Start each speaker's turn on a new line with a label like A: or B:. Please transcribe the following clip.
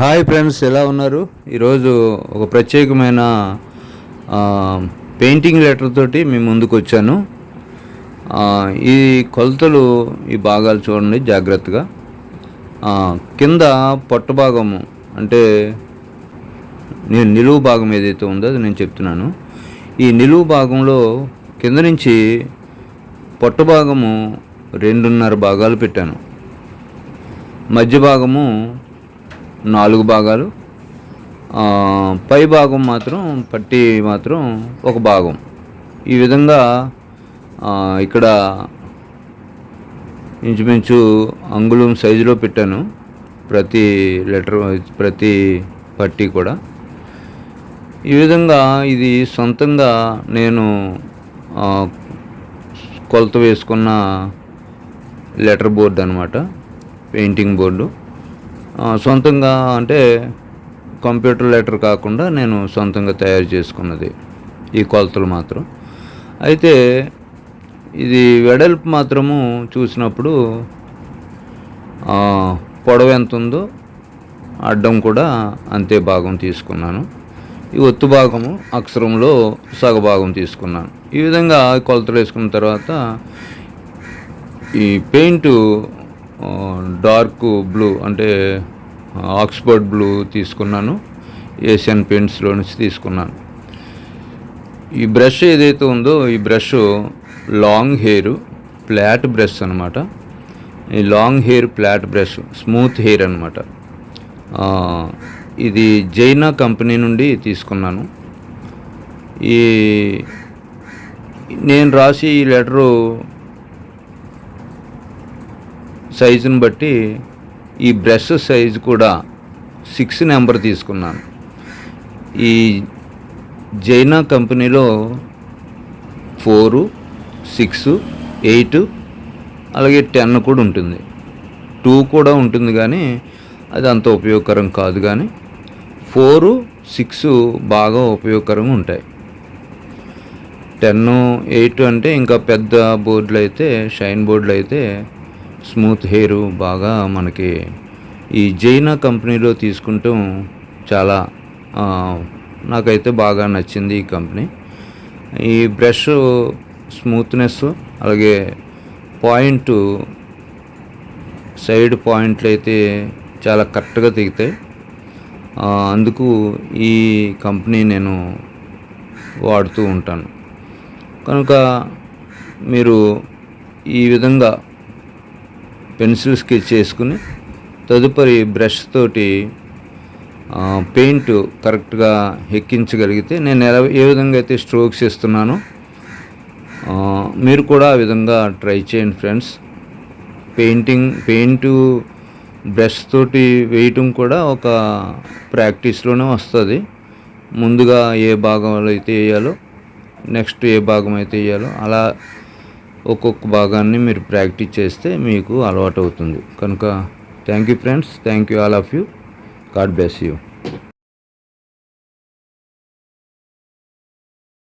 A: Hi friends ఎలా ఉన్నారు? ఈరోజు ఒక ప్రత్యేకమైన పెయింటింగ్ లెటర్ తోటి మేము ముందుకు వచ్చాను. ఈ కొలతలు ఈ భాగాలు చూడండి జాగ్రత్తగా. కింద పొట్ట భాగము అంటే నేను నిలువు భాగం ఏదైతే ఉందో అది నేను చెప్తున్నాను. ఈ నిలువు భాగంలో కింద నుంచి పొట్ట భాగము రెండున్నర భాగాలు పెట్టాను. మధ్య భాగము నాలుగు భాగాలు. పై భాగం మాత్రం పట్టి మాత్రం ఒక భాగం. ఈ విధంగా ఇక్కడ ఇంచుమించు అంగుళం సైజులో పెట్టాను. ప్రతి లెటర్ ప్రతి పట్టి కూడా. ఈ విధంగా ఇది సొంతంగా నేను కొలత వేసుకున్న లెటర్ బోర్డు అనమాట పెయింటింగ్ బోర్డు. సొంతంగా అంటే కంప్యూటర్ లెటర్ కాకుండా నేను సొంతంగా తయారు చేసుకున్నది ఈ కొలతలు మాత్రం. అయితే ఇది వెడల్పు మాత్రము చూసినప్పుడు ఆ, పొడవు ఎంత ఉందో అడ్డం కూడా అంతే భాగం తీసుకున్నాను. ఈ ఒత్తు భాగము అక్షరంలో సగ భాగం తీసుకున్నాను. ఈ విధంగా కొలతలు వేసుకున్న తర్వాత ఈ పెయింట్ డార్క్ బ్లూ అంటే ఆక్స్ఫర్డ్ బ్లూ తీసుకున్నాను ఏషియన్ పెయింట్స్లో నుంచి తీసుకున్నాను. ఈ బ్రష్ ఏదైతే ఉందో ఈ brush long hair flat brush అనమాట ఈ long hair flat brush smooth hair అనమాట ఇది జైనా కంపెనీ నుండి తీసుకున్నాను. ఈ నేను రాసి ఈ లెటరు సైజుని బట్టి ఈ బ్రష్ సైజు కూడా సిక్స్ నెంబర్ తీసుకున్నాను. ఈ జైనా కంపెనీలో ఫోరు సిక్స్ ఎయిట్ అలాగే టెన్ కూడా ఉంటుంది. టూ కూడా ఉంటుంది కానీ అది అంత ఉపయోగకరం కాదు కానీ ఫోరు సిక్స్ బాగా ఉపయోగకరంగా ఉంటాయి. టెన్ ఎయిట్ అంటే ఇంకా పెద్ద బోర్డులు అయితే షైన్ బోర్డులు అయితే స్మూత్ హెయిర్ బాగా మనకి ఈ జైనా కంపెనీలో తీసుకుంటాం చాలా నాకైతే బాగా నచ్చింది ఈ కంపెనీ. ఈ బ్రష్ స్మూత్నెస్ అలాగే పాయింట్ సైడ్ పాయింట్లు అయితే చాలా కరెక్ట్గా దిగుతాయి. అందుకు ఈ కంపెనీ నేను వాడుతూ ఉంటాను. కనుక మీరు ఈ విధంగా పెన్సిల్ స్కెచ్ చేసుకుని తదుపరి బ్రష్ తోటి పెయింట్ కరెక్ట్గా ఎక్కించగలిగితే నేను ఎలా ఏ విధంగా అయితే స్ట్రోక్స్ ఇస్తున్నానో మీరు కూడా ఆ విధంగా ట్రై చేయండి ఫ్రెండ్స్. పెయింటింగ్ పెయింట్ బ్రష్ తోటి వేయటం కూడా ఒక ప్రాక్టీస్లోనే వస్తుంది. ముందుగా ఏ భాగంలో అయితే వేయాలో నెక్స్ట్ ఏ భాగం అయితే వేయాలో అలా ఒక్కొక్క భాగాన్ని మీరు ప్రాక్టీస్ చేస్తే మీకు అలవాటు అవుతుంది కనుక thank you friends thank you all of you God bless you